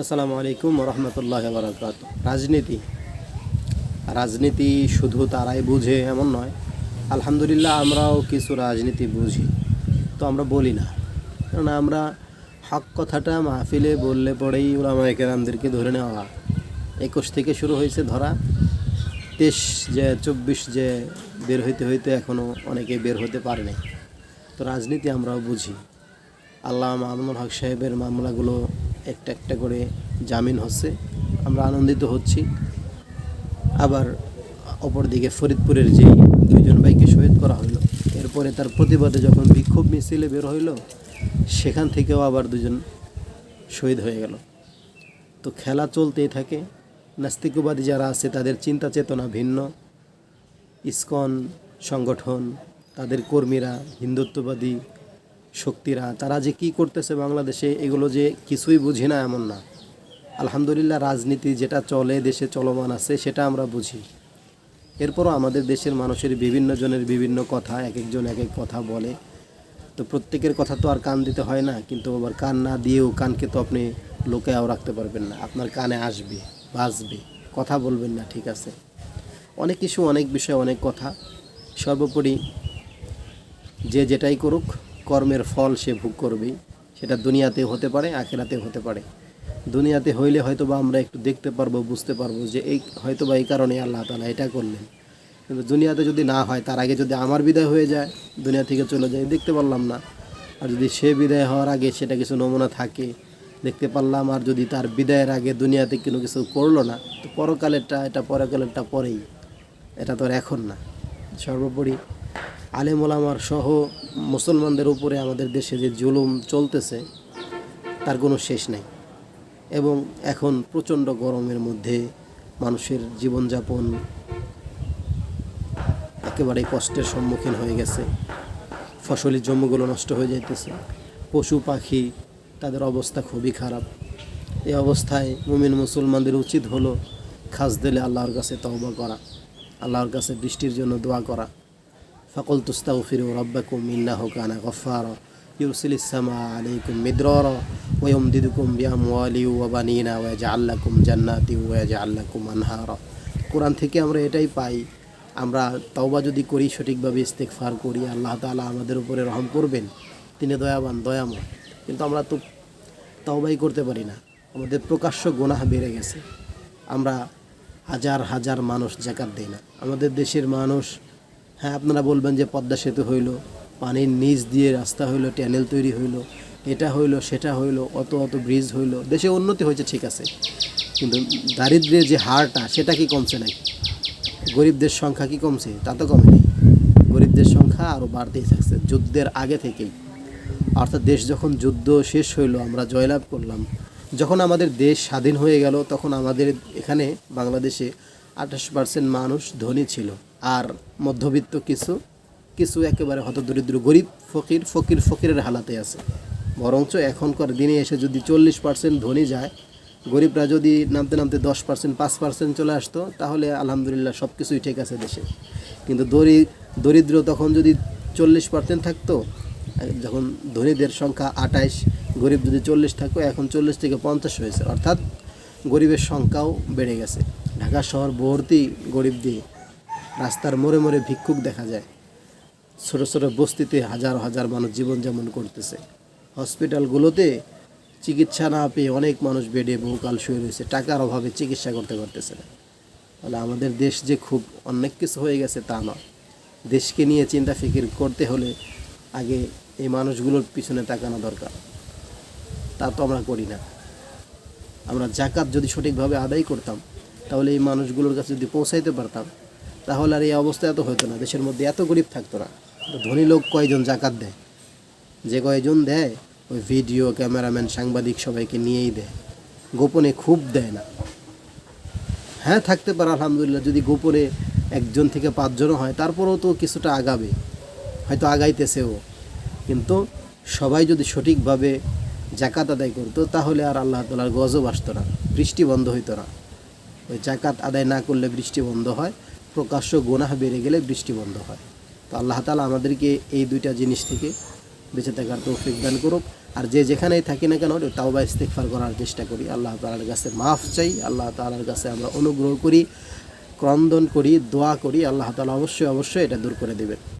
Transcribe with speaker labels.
Speaker 1: আসসালামু আলাইকুম রহমতুল্লাহ বারকাত রাজনীতি। রাজনীতি শুধু তারাই বুঝে এমন নয়, আলহামদুলিল্লাহ আমরাও কিছু রাজনীতি বুঝি, তো আমরা বলি না। কারণ আমরা হক কথাটা মাহফিলে বললে পরেই ওলামা কেরামদেরকে ধরে নেওয়া। একুশ থেকে শুরু হয়েছে ধরা, তেইশ যে, চব্বিশ যে বের হইতে হইতে এখনও অনেকে বের হতে পারেনি তো রাজনীতি আমরাও বুঝি। আল্লাহ মামুনুল হক সাহেবের মামলাগুলো একটা একটা করে জামিন হচ্ছে। আমরা আনন্দিত হচ্ছি। আবার অপরদিকে ফরিদপুরের যে দুইজন ভাইকে শহীদ করা হলো, এরপরে তার প্রতিবাদে যখন বিক্ষোভ মিছিলে বের হইল, সেখান থেকেও আবার দুজন শহীদ হয়ে গেল। তো খেলা চলতেই থাকে। নাস্তিকবাদী যারা আছে, তাদের চিন্তা চেতনা ভিন্ন। ইসকন সংগঠন, তাদের কর্মীরা হিন্দুত্ববাদী শক্তিরা, তারা যে কি করতেছে বাংলাদেশে, এগুলো যে কিছুই বুঝি না এমন না। আলহামদুলিল্লাহ, রাজনীতি যেটা চলে, দেশে চলমান আছে, সেটা আমরা বুঝি। এরপরও আমাদের দেশের মানুষের বিভিন্ন জনের বিভিন্ন কথা এক একজন এক এক কথা বলে। তো প্রত্যেকের কথা তো আর কান দিতে হয় না, কিন্তু আবার কান না দিয়েও কানকে তো আপনি লোকেও রাখতে পারবেন না। আপনার কানে আসবে, বাজবে, কথা বলবেন না, ঠিক আছে? অনেক কিছু অনেক বিষয়, অনেক কথা। সর্বোপরি যে যেটাই করুক কর্মের ফল সে ভোগ করবেই সেটা দুনিয়াতে হতে পারে, আখেরাতে হতে পারে। দুনিয়াতে হইলে হয়তো বা আমরা একটু দেখতে পারব, বুঝতে পারব যে এই হয়তো বা এই কারণে আল্লাহ তালা এটা করলেন। কিন্তু দুনিয়াতে যদি না হয়, তার আগে যদি আমার বিদায় হয়ে যায়, দুনিয়া থেকে চলে যায়, দেখতে পারলাম না। আর যদি সে বিদায় হওয়ার আগে সেটা কিছু নমুনা থাকে, দেখতে পারলাম, আর যদি তার বিদায়ের আগে দুনিয়াতে কোনো কিছু করল না, তো পরকালেরটা, এটা পরকালেরটা পরেই। এটা তো আর এখন না। সর্বোপরি আলেম ওলামার সহ মুসলমানদের উপরে আমাদের দেশে যে জুলুম চলতেছে, তার কোনো শেষ নেই। এবং এখন প্রচণ্ড গরমের মধ্যে মানুষের জীবনযাপন একেবারে কষ্টের সম্মুখীন হয়ে গেছে। ফসলের জমিগুলো নষ্ট হয়ে যাইতেছে। পশু পাখি, তাদের অবস্থা খুবই খারাপ। এই অবস্থায় মুমিন মুসলমানদের উচিত হলো খাস দিলে আল্লাহর কাছে তওবা করা। আল্লাহর কাছে বৃষ্টির জন্য দোয়া করা। কানা গফফারা ইউরসিলিস সামা আলাইকুম মিদরারা ওয়া ইউমদিদুকুম বিআমওয়ালি ওয়া বানিনা ওয়া ইয়াজআল লাকুম জান্নাতি ওয়া ইয়াজআল লাকুম আনহারা কোরআন থেকে আমরা এটাই পাই। আমরা তওবা যদি করি, সঠিকভাবে ইস্তেগফার করি, আল্লাহ তাআলা আমাদের উপরে রহম করবেন। তিনি দয়াবান, দয়াময়। কিন্তু আমরা তো তওবাই করতে পারি না। আমাদের প্রকাশ্য গুনাহ বেড়ে গেছে। আমরা হাজার হাজার মানুষ জাকাত দেয় না। আমাদের দেশের মানুষ হ্যাঁ আপনারা বলবেন যে পদ্মা সেতু হইল, পানির নিচ দিয়ে রাস্তা হইল ট্যানেল তৈরি হইল, এটা হইল, সেটা হইল, অত অত ব্রিজ হইল, দেশে উন্নতি হয়েছে, ঠিক আছে। কিন্তু দারিদ্র্যের যে হারটা, সেটা কি কমছে নাকি? গরিবদের সংখ্যা কি কমছে? তা তো কমেনি গরিবদের সংখ্যা আরও বাড়তেই থাকছে, যুদ্ধের আগে থেকেই। অর্থাৎ দেশ যখন যুদ্ধ শেষ হইল, আমরা জয়লাভ করলাম, যখন আমাদের দেশ স্বাধীন হয়ে গেল, তখন আমাদের এখানে বাংলাদেশে আঠাশ পার্সেন্ট মানুষ ধনী ছিল। আর মধ্যবিত্ত কিছু কিছু একেবারে হতদরিদ্র গরিব, ফকির ফকির ফকিরের হালাতে আছে। বরঞ্চ এখনকার দিনে এসে যদি চল্লিশ পার্সেন্ট ধনী যায়, গরিবরা যদি নামতে নামতে দশ পার্সেন্ট পাঁচ পার্সেন্ট চলে আসতো, তাহলে আলহামদুলিল্লাহ সব কিছুই ঠিক আছে দেশে। কিন্তু দরি, দরিদ্র তখন যদি চল্লিশ পার্সেন্ট থাকতো, যখন ধনীদের সংখ্যা আঠাইশ, গরিব যদি চল্লিশ থাকতো, এখন চল্লিশ থেকে পঞ্চাশ হয়েছে। অর্থাৎ গরিবের সংখ্যাও বেড়ে গেছে। ঢাকা শহর ভর্তি গরিব দিয়ে। রাস্তার মোড়ে মোড়ে ভিক্ষুক দেখা যায়। ছোট ছোট বস্তিতে হাজার হাজার মানুষ জীবনযাপন করতেছে। হসপিটালগুলোতে চিকিৎসা না পেয়ে অনেক মানুষ বেডে বহুকাল শুয়ে রয়েছে। টাকার অভাবে চিকিৎসা করতে পারতেছে না। তাহলে আমাদের দেশ যে খুব অনেক কিছু হয়ে গেছে তা নয়। দেশকে নিয়ে চিন্তা ফিকির করতে হলে আগে এই মানুষগুলোর পিছনে তাকানো দরকার। তা তো আমরা করি না। আমরা জাকাত যদি সঠিকভাবে আদায় করতাম, তাহলে এই মানুষগুলোর কাছে যদি পৌঁছাইতে পারতাম তাহলে আর এই অবস্থা এত হতো না, দেশের মধ্যে এত গরিব থাকতো না। ধনী লোক কয়জন জাকাত দেয়? যে কয়জন দেয়, ওই ভিডিও, ক্যামেরাম্যান, সাংবাদিক সবাইকে নিয়েই দেয়। গোপনে খুব দেয় না। হ্যাঁ থাকতে পারে, আলহামদুলিল্লাহ, যদি গোপনে একজন থেকে পাঁচজনও হয়, তারপরেও তো কিছুটা আগাবে। হয়তো আগাইতেছেও। কিন্তু সবাই যদি সঠিকভাবে জাকাত আদায় করতো, তাহলে আর আল্লাহ তালার গজব আসতো না, বৃষ্টি বন্ধ হইতো না। ওই জাকাত আদায় না করলে বৃষ্টি বন্ধ হয় প্রকাশ্য গোনাহ বেড়ে গেলে বৃষ্টি বন্ধ হয়। তো আল্লাহ তালা আমাদেরকে এই দুইটা জিনিস থেকে বেঁচে থাকার তো দান করুক। আর যে যেখানেই থাকি না কেন তাও বা ইস্তেকফার করার চেষ্টা করি। আল্লাহ তালার কাছে মাফ চাই। আল্লাহ তালার কাছে আমরা অনুগ্রহ করি, ক্রন্দন করি, দোয়া করি। আল্লাহ তালা অবশ্যই অবশ্যই এটা দূর করে দেবেন।